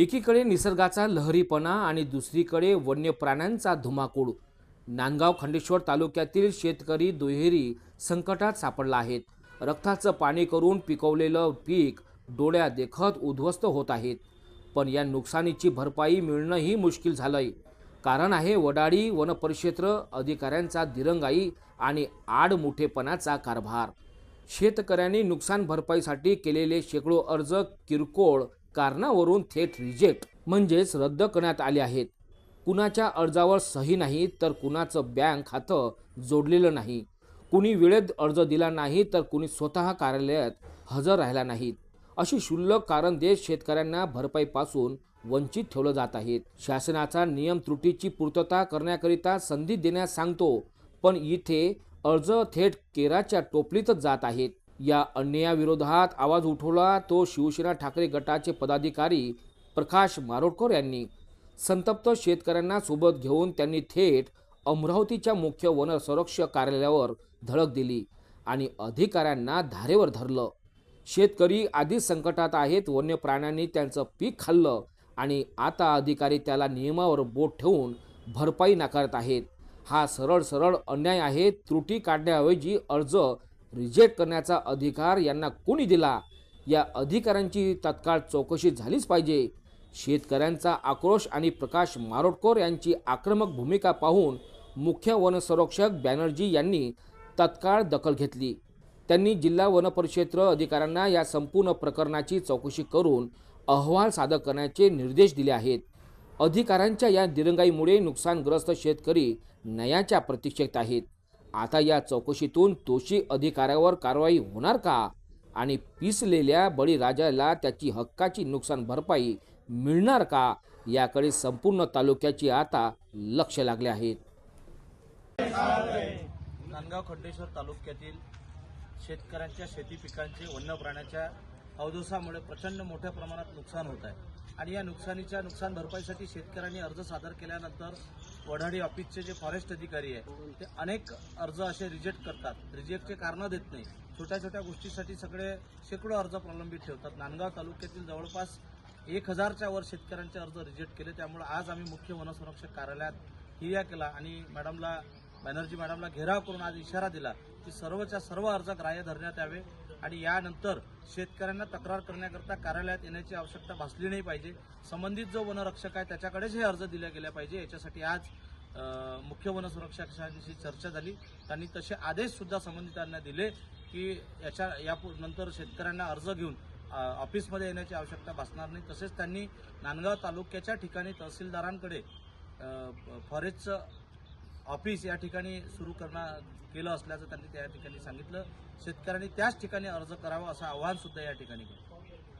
एकीकडे निसर्गाचा लहरीपणा आणि दुसरीकडे वन्य प्राण्यांचा धुमाकूळ. नांदगाव खंडेश्वर तालुक्यातील शेतकरी दुहेरी संकटात सापडला आहेत. रक्ताचं पाणी करून पिकवलेलं पीक डोळ्या देखत उद्ध्वस्त होत आहेत. पण या नुकसानीची भरपाई मिळणंही मुश्किल झालंय. कारण आहे वडाळी वनपरिक्षेत्र अधिकाऱ्यांचा दिरंगाई आणि आडमुठेपणाचा कारभार. शेतकऱ्यांनी नुकसान भरपाईसाठी केलेले शेकडो अर्ज किरकोळ कारणावरून थेट रिजेक्ट म्हणजेच रद्द करण्यात आले आहेत. कुणाच्या अर्जावर सही नाही तर कुणाचं बँक खातं जोडलेलं नाही. कुणी वेळेत अर्ज दिला नाही तर कुणी स्वतः कार्यालयात हजर राहिला नाहीत अशी क्षुल्लक कारण देत शेतकऱ्यांना भरपाईपासून वंचित ठेवलं जात आहेत शासनाचा नियम त्रुटीची पूर्तता करण्याकरिता संधी देण्यास सांगतो पण इथे अर्ज थेट केराच्या टोपलीतच जात आहेत. या अन्यायाविरोधात आवाज उठवला तो शिवसेना ठाकरे गटाचे पदाधिकारी प्रकाश मारोडकर यांनी. संतप्त शेतकऱ्यांना सोबत घेऊन त्यांनी थेट अमरावतीच्या मुख्य वन संरक्षक कार्यालयावर धडक दिली आणि अधिकाऱ्यांना धारेवर धरलं. शेतकरी आधीच संकटात आहेत वन्य प्राण्यांनी त्यांचं पीक खाल्लं आणि आता अधिकारी त्याला नियमावर बोट ठेवून भरपाई नाकारत आहेत. हा सरळ सरळ अन्याय आहे त्रुटी काढण्याऐवजी अर्ज रिजेक्ट करण्याचा अधिकार यांना कोणी दिला? या अधिकाऱ्यांची तत्काळ चौकशी झालीच पाहिजे. शेतकऱ्यांचा आक्रोश आणि प्रकाश मारोडकर यांची आक्रमक भूमिका पाहून मुख्य वनसंरक्षक बॅनर्जी यांनी तत्काळ दखल घेतली. त्यांनी जिल्हा वनपरिक्षेत्र अधिकाऱ्यांना या संपूर्ण प्रकरणाची चौकशी करून अहवाल सादर करण्याचे निर्देश दिले आहेत. अधिकाऱ्यांच्या या दिरंगाईमुळे नुकसानग्रस्त शेतकरी न्यायाच्या प्रतीक्षेत आहेत. आता या चौकशीतून दोषी अधिकाऱ्यावर कारवाई होणार का? आणि पिसलेल्या बळीराजाला त्याची हक्काची नुकसान भरपाई मिळणार का? याकडे संपूर्ण तालुक्याची आता लक्ष लागले आहेत नांदगाव खंडेश्वर तालुक्यातील शेतकऱ्यांच्या शेती पिकांचे वन्य प्राण्याच्या अवदोसामुळे प्रचंड मोठ्या प्रमाणात नुकसान होत आहे. आणि या नुकसानीच्या नुकसान भरपाईसाठी शेतकऱ्यांनी अर्ज सादर केल्यानंतर वढाडी ऑफिसचे जे फॉरेस्ट अधिकारी आहे ते अनेक अर्ज असे रिजेक्ट करतात. रिजेक्टचे कारणं देत नाही. छोट्या छोट्या गोष्टीसाठी सगळे शेकडो अर्ज प्रलंबित ठेवतात. नांदगाव तालुक्यातील जवळपास एक हजारच्या वर शेतकऱ्यांचे अर्ज रिजेक्ट केले. त्यामुळे आज आम्ही मुख्य वनसंरक्षक कार्यालयात हिर्या केला आणि मॅडमला बॅनर्जी मॅडमला घेराव करून आज इशारा दिला की सर्वच्या सर्व अर्ज ग्राह्य धरण्यात यावे. आणि यानंतर शेतकऱ्यांना तक्रार करण्याकरता कार्यालयात येण्याची आवश्यकता भासली नाही पाहिजे. संबंधित जो वनरक्षक आहे त्याच्याकडेच हे अर्ज दिले गेले पाहिजे. याच्यासाठी आज मुख्य वनसंरक्षकांशी चर्चा झाली. त्यांनी तसे आदेश सुद्धा संबंधितांना दिले की याच्या या नंतर शेतकऱ्यांना अर्ज घेऊन ऑफिसमध्ये येण्याची आवश्यकता भासणार नाही. तसेच त्यांनी नांदगाव तालुक्याच्या ठिकाणी तहसीलदारांकडे फॉरेस्टचं ऑफिस या ठिकाणी सुरू करणार केलं असल्याचं त्यांनी त्या ठिकाणी सांगितलं. शेतकऱ्यांनी त्याच ठिकाणी अर्ज करावा असं आवाहन सुद्धा या ठिकाणी केलं.